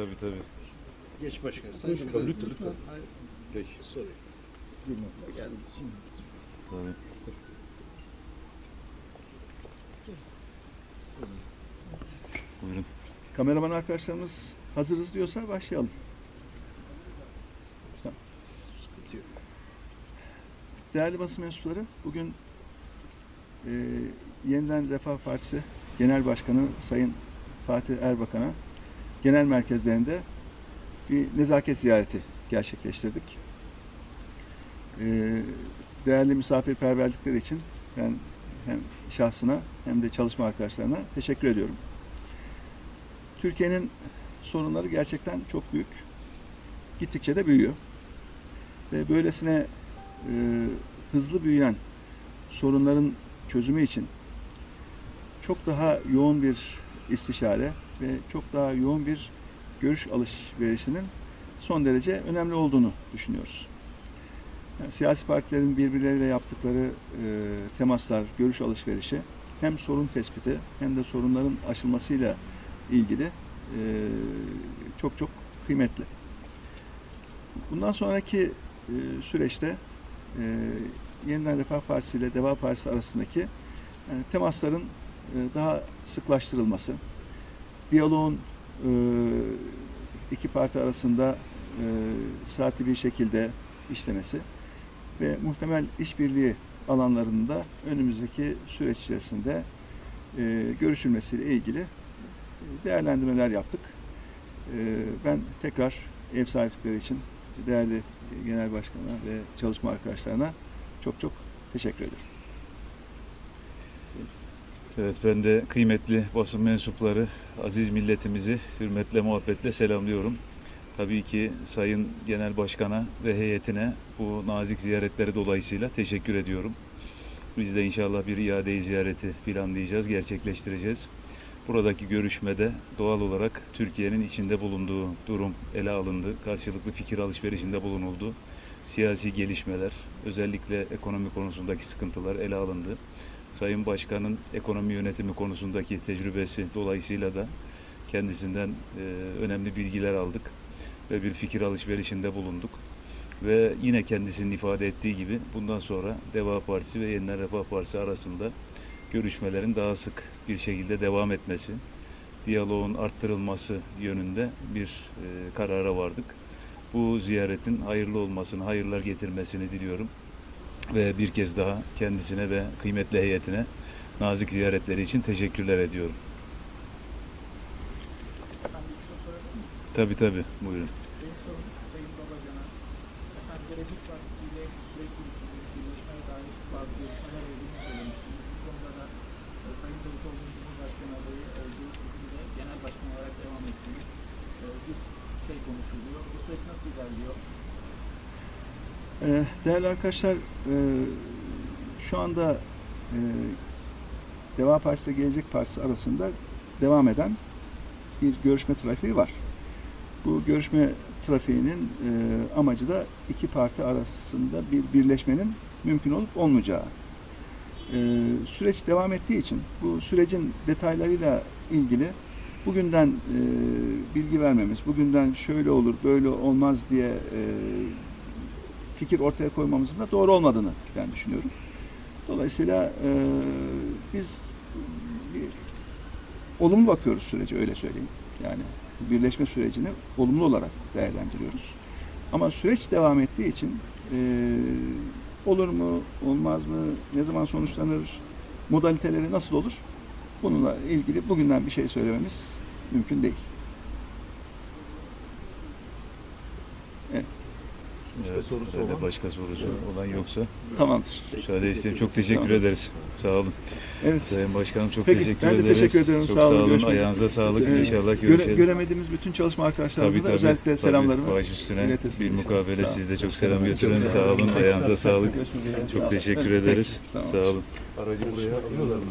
Tabii tabii. Geç başkanım. Sen şurada- lütfen, lütfen. Hayır, Peki. sorry. Geldim. Tabii. Buyurun. Kameraman arkadaşlarımız hazırız diyorsa başlayalım. Sıkıntı yok. Değerli basın mensupları, bugün e, Yeniden Refah Partisi Genel Başkanı Sayın Fatih Erbakan'a genel merkezlerinde bir nezaket ziyareti gerçekleştirdik. E, değerli misafirperverlikleri için ben hem şahsına hem de çalışma arkadaşlarına teşekkür ediyorum. Türkiye'nin sorunları gerçekten çok büyük. Gittikçe de büyüyor. Ve böylesine e, hızlı büyüyen sorunların çözümü için çok daha yoğun bir istişare ve çok daha yoğun bir görüş alışverişinin son derece önemli olduğunu düşünüyoruz. Yani siyasi partilerin birbirleriyle yaptıkları e, temaslar, görüş alışverişi hem sorun tespiti hem de sorunların aşılmasıyla ilgili e, çok çok kıymetli. Bundan sonraki e, süreçte e, Yeniden Refah Partisi ile Deva Partisi arasındaki yani temasların e, daha sıklaştırılması, diyaloğun e, iki parti arasında e, saatli bir şekilde işlemesi ve muhtemel işbirliği alanlarında önümüzdeki süreç içerisinde e, görüşülmesiyle ilgili değerlendirmeler yaptık. Ben tekrar ev sahipleri için değerli genel başkana ve çalışma arkadaşlarına çok çok teşekkür ederim. Evet ben de kıymetli basın mensupları, aziz milletimizi hürmetle muhabbetle selamlıyorum. Tabii ki Sayın Genel Başkan'a ve heyetine bu nazik ziyaretleri dolayısıyla teşekkür ediyorum. Biz de inşallah bir iade ziyareti planlayacağız, gerçekleştireceğiz. Buradaki görüşmede doğal olarak Türkiye'nin içinde bulunduğu durum ele alındı. Karşılıklı fikir alışverişinde bulunuldu. Siyasi gelişmeler, özellikle ekonomi konusundaki sıkıntılar ele alındı. Sayın Başkan'ın ekonomi yönetimi konusundaki tecrübesi dolayısıyla da kendisinden e, önemli bilgiler aldık ve bir fikir alışverişinde bulunduk. Ve yine kendisinin ifade ettiği gibi bundan sonra Deva Partisi ve Yeniden Refah Partisi arasında görüşmelerin daha sık bir şekilde devam etmesi, diyaloğun arttırılması yönünde bir e, karara vardık. Bu ziyaretin hayırlı olmasını, hayırlar getirmesini diliyorum. Ve bir kez daha kendisine ve kıymetli heyetine nazik ziyaretleri için teşekkürler ediyorum. Tabii tabii, buyurun. E, e, şey konuşuluyor. Ee, Değerli arkadaşlar, e, şu anda e, Deva Partisi ile Gelecek Partisi arasında devam eden bir görüşme trafiği var. Bu görüşme trafiğinin e, amacı da iki parti arasında bir birleşmenin mümkün olup olmayacağı. Süreç devam ettiği için bu sürecin detaylarıyla ilgili bugünden bilgi vermemiz, bugünden şöyle olur, böyle olmaz diye fikir ortaya koymamızın da doğru olmadığını ben düşünüyorum. Dolayısıyla e, biz bir, olumlu bakıyoruz sürece öyle söyleyeyim. Yani birleşme sürecini olumlu olarak değerlendiriyoruz. Ama süreç devam ettiği için e, olur mu, olmaz mı, ne zaman sonuçlanır, modaliteleri nasıl olur? Bununla ilgili bugünden bir şey söylememiz mümkün değil. Evet, Evet, sorusu öyle olan? başka sorusu olan yoksa tamamdır. müsaade istedim. Çok teşekkür Tamam. ederiz. Sağ olun. Evet. Sayın Başkanım çok Peki, teşekkür ben de ederiz. teşekkür ederim. Çok Sağ olun, sağ olun. görüşmek Ayağınıza sağlık. Ee, İnşallah göre- görüşelim. göremediğimiz bütün çalışma arkadaşlarımıza da özellikle tabii. selamlarımı Baş üstüne iletirsin bir mukabele Sağ siz de çok selam götürün. Sağ olun. Ayağınıza sağlık. Görüşmek üzere. Sağ Çok olun. teşekkür ederiz. tamam. Sağ olun. Aracı buraya alıyorlar mı?